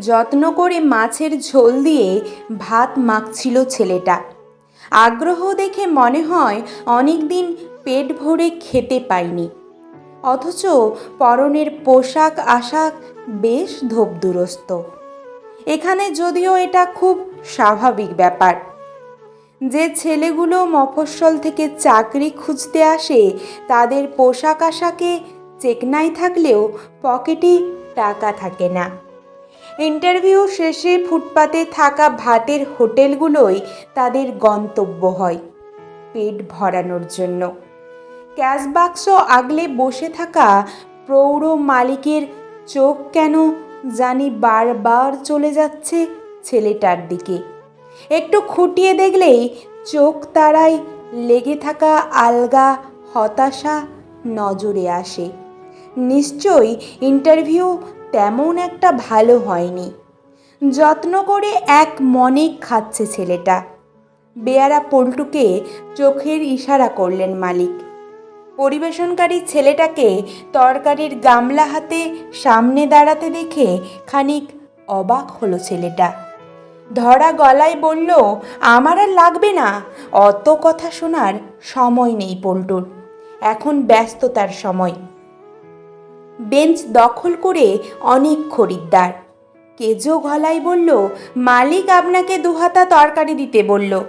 যত্ন করে মাছের ঝোল দিয়ে ভাত মাখছিল ছেলেটা। আগ্রহ দেখে মনে হয় অনেক দিন পেট ভরে খেতে পাইনি। অথচ পরনের পোশাক আশাক বেশ ধোপদুরস্ত। এখানে যদিও এটা খুব স্বাভাবিক ব্যাপার। যে ছেলেগুলো মফস্বল থেকে চাকরি খুঁজতে আসে, তাদের পোশাক আশাকে চেকনাই থাকলেও পকেটে টাকা থাকে না। ইন্টারভিউ শেষে ফুটপাতে থাকা ভাতের হোটেলগুলোই তাদের গন্তব্য হয় পেট ভরানোর জন্য। ক্যাশ বাক্স আগলে বসে থাকা প্রৌঢ় মালিকের চোখ কেন জানি বারবার চলে যাচ্ছে ছেলেটার দিকে। একটু খুঁটিয়ে দেখলেই চোখ তারায় লেগে থাকা আলগা হতাশা নজরে আসে। নিশ্চয়ই ইন্টারভিউ তেমন একটা ভালো হয়নি। যত্ন করে এক মনে খাচ্ছে ছেলেটা। বেয়ারা পল্টুকে চোখের ইশারা করলেন মালিক। পরিবেশনকারী ছেলেটাকে তরকারির গামলা হাতে সামনে দাঁড়াতে দেখে খানিক অবাক হলো ছেলেটা। ধরা গলায় বলল, আমার আর লাগবে না। অত কথা শোনার সময় নেই পল্টুর। এখন ব্যস্ততার সময়। বেঞ্চ দখল করে অনেক খরিদ্দার। কেজো গলায় বলল, মালিক আপনাকে দুহাতা তরকারি দিতে বলল।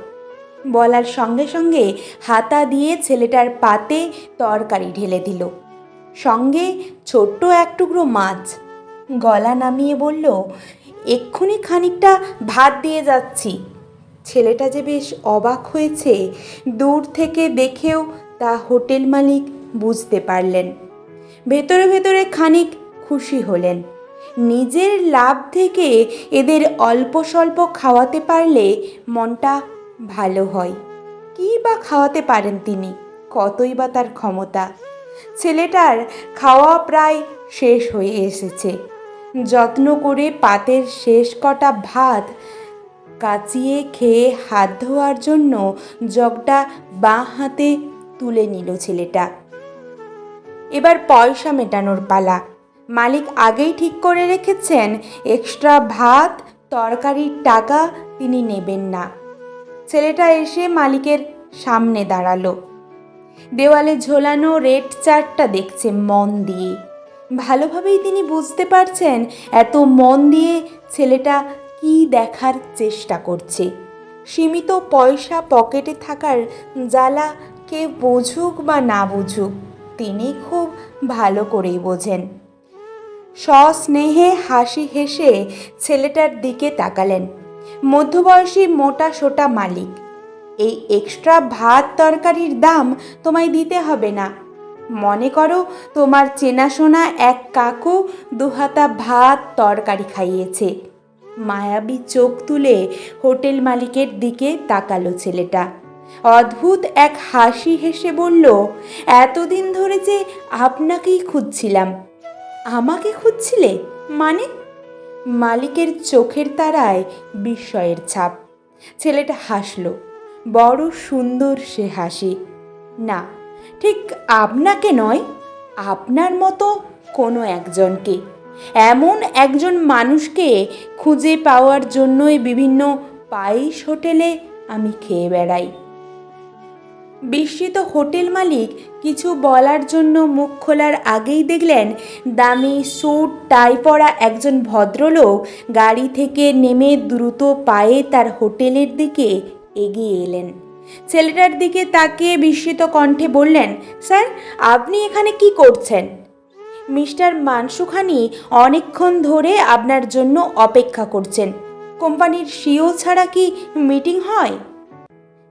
বলার সঙ্গে সঙ্গে হাতা দিয়ে ছেলেটার পাতে তরকারি ঢেলে দিল। সঙ্গে ছোট্ট এক টুকরো মাছ। গলা নামিয়ে বলল, এক্ষুনি খানিকটা ভাত দিয়ে যাচ্ছি। ছেলেটা যে বেশ অবাক হয়েছে, দূর থেকে দেখেও তা হোটেল মালিক বুঝতে পারলেন। ভেতরে ভেতরে খানিক খুশি হলেন। নিজের লাভ থেকে এদের অল্প স্বল্প খাওয়াতে পারলে মনটা ভালো হয়। কী বা খাওয়াতে পারেন তিনি? কতই বা তার ক্ষমতা? ছেলেটার খাওয়া প্রায় শেষ হয়ে এসেছে। যত্ন করে পাতের শেষ কটা ভাত কাচিয়ে খেয়ে হাত ধোয়ার জন্য জগটা বাঁ হাতে তুলে নিল ছেলেটা। এবার পয়সা মেটানোর পালা। মালিক আগেই ঠিক করে রেখেছেন এক্সট্রা ভাত, তরকারির টাকা তিনি নেবেন না। ছেলেটা এসে মালিকের সামনে দাঁড়াল। দেওয়ালে ঝোলানো রেড চার্টটা দেখছে মন দিয়ে। ভালোভাবেই তিনি বুঝতে পারছেন এত মন দিয়ে ছেলেটা কি দেখার চেষ্টা করছে। সীমিত পয়সা পকেটে থাকার জ্বালা কে বুঝুক বা না বুঝুক তিনি খুব ভালো করেই বোঝেন। সস্নেহে হাসি হেসে ছেলেটার দিকে তাকালেন। মধ্যবয়সী মোটা সোটা মালিক, এই এক্সট্রা ভাত তরকারির দাম তোমায় দিতে হবে না। মনে করো তোমার চেনাশোনা এক কাকু দুহাতা ভাত তরকারি খাইয়েছে। মায়াবী চোখ তুলে হোটেল মালিকের দিকে তাকালো ছেলেটা। অদ্ভুত এক হাসি হেসে বলল, এতদিন ধরে যে আপনাকেই খুঁজছিলাম। আমাকে খুঁজছিলে? মানে? মালিকের চোখের তারায় বিস্ময়ের ছাপ। ছেলেটা হাসল। বড় সুন্দর সে হাসি। না, ঠিক আপনাকে নয়, আপনার মতো কোনো একজনকে। এমন একজন মানুষকে খুঁজে পাওয়ার জন্যই বিভিন্ন পাইস হোটেলে আমি খেয়ে বেড়াই। বিস্মিত হোটেল মালিক কিছু বলার জন্য মুখ খোলার আগেই দেখলেন, দামি স্যুট, টাই পরা একজন ভদ্রলোক গাড়ি থেকে নেমে দ্রুত পায়ে তার হোটেলের দিকে এগিয়ে এলেন। ছেলেটার দিকে তাকিয়ে বিস্মিত কণ্ঠে বললেন, স্যার, আপনি এখানে কি করছেন? মিস্টার মানসুখানি অনেকক্ষণ ধরে আপনার জন্য অপেক্ষা করছেন। কোম্পানির সিও ছাড়া কি মিটিং হয়?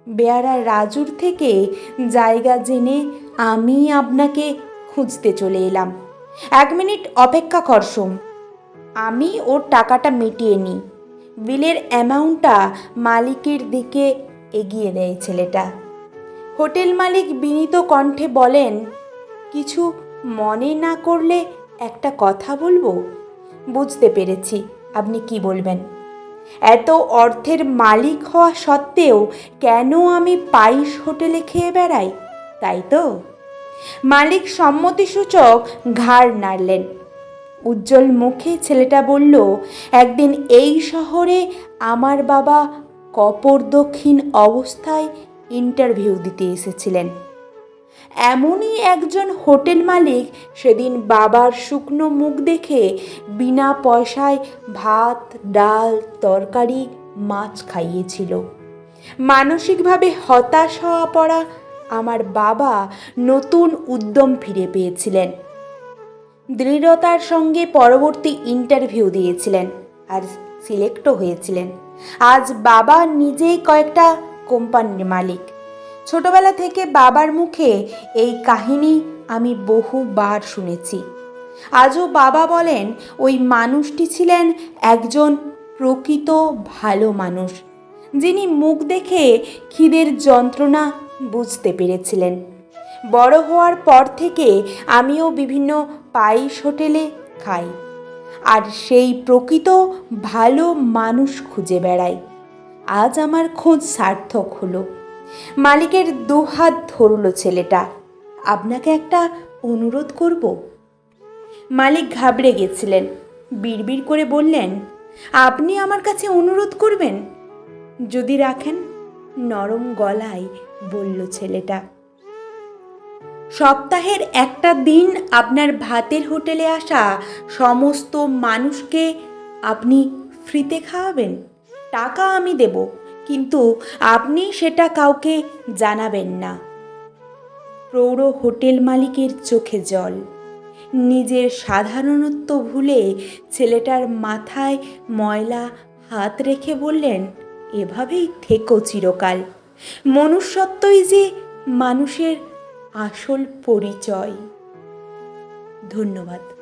বেয়ারা রাজুর থেকে জায়গা জেনে আমি আপনাকে খুঁজতে চলে এলাম। এক মিনিট অপেক্ষা করসুম আমি ওর টাকাটা মিটিয়ে নিই। বিলের অ্যামাউন্টটা মালিকের দিকে এগিয়ে দেয় ছেলেটা। হোটেল মালিক বিনীত কণ্ঠে বলেন, কিছু মনে না করলে একটা কথা বলব? বুঝতে পেরেছি। আপনি কি বলবেন? এত অর্থের মালিক হওয়া সত্ত্বেও কেন আমি পাইস হোটেলে খেয়ে বেড়াই, তাই তো? মালিক সম্মতিসূচক ঘাড় নাড়লেন। উজ্জ্বল মুখে ছেলেটা বলল, একদিন এই শহরে আমার বাবা কপর দক্ষিণ অবস্থায় ইন্টারভিউ দিতে এসেছিলেন। এমনই একজন হোটেল মালিক সেদিন বাবার শুকনো মুখ দেখে বিনা পয়সায় ভাত, ডাল, তরকারি, মাছ খাইয়েছিল। মানসিকভাবে হতাশ হওয়া পড়া আমার বাবা নতুন উদ্যম ফিরে পেয়েছিলেন। দৃঢ়তার সঙ্গে পরবর্তী ইন্টারভিউ দিয়েছিলেন আর সিলেক্টও হয়েছিলেন। আজ বাবা নিজেই কয়েকটা কোম্পানির মালিক। ছোটবেলা থেকে বাবার মুখে এই কাহিনী আমি বহুবার শুনেছি। আজও বাবা বলেন, ওই মানুষটি ছিলেন একজন প্রকৃত ভালো মানুষ, যিনি মুখ দেখে খিদের যন্ত্রণা বুঝতে পেরেছিলেন। বড় হওয়ার পর থেকে আমিও বিভিন্ন পাইস হোটেলে খাই, আর সেই প্রকৃত ভালো মানুষ খুঁজে বেড়াই। আজ আমার খোঁজ সার্থক হলো। মালিকের দুহাত ধরল ছেলেটা। আপনাকে একটা অনুরোধ করব? মালিক ঘাবড়ে গেছিলেন। বিড়বিড় করে বললেন, আপনি আমার কাছে অনুরোধ করবেন? যদি রাখেন, নরম গলায় বলল ছেলেটা। সপ্তাহের একটা দিন আপনার ভাতের হোটেলে আসা সমস্ত মানুষকে আপনি ফ্রিতে খাওয়াবেন। টাকা আমি দেব। কিন্তু আপনি সেটা কাউকে জানাবেন না। প্রৌঢ় হোটেল মালিকের চোখে জল। নিজের সাধারণত্ব ভুলে ছেলেটার মাথায় ময়লা হাত রেখে বললেন, এভাবেই থেকো চিরকাল। মনুষ্যত্বই যে মানুষের আসল পরিচয়। ধন্যবাদ।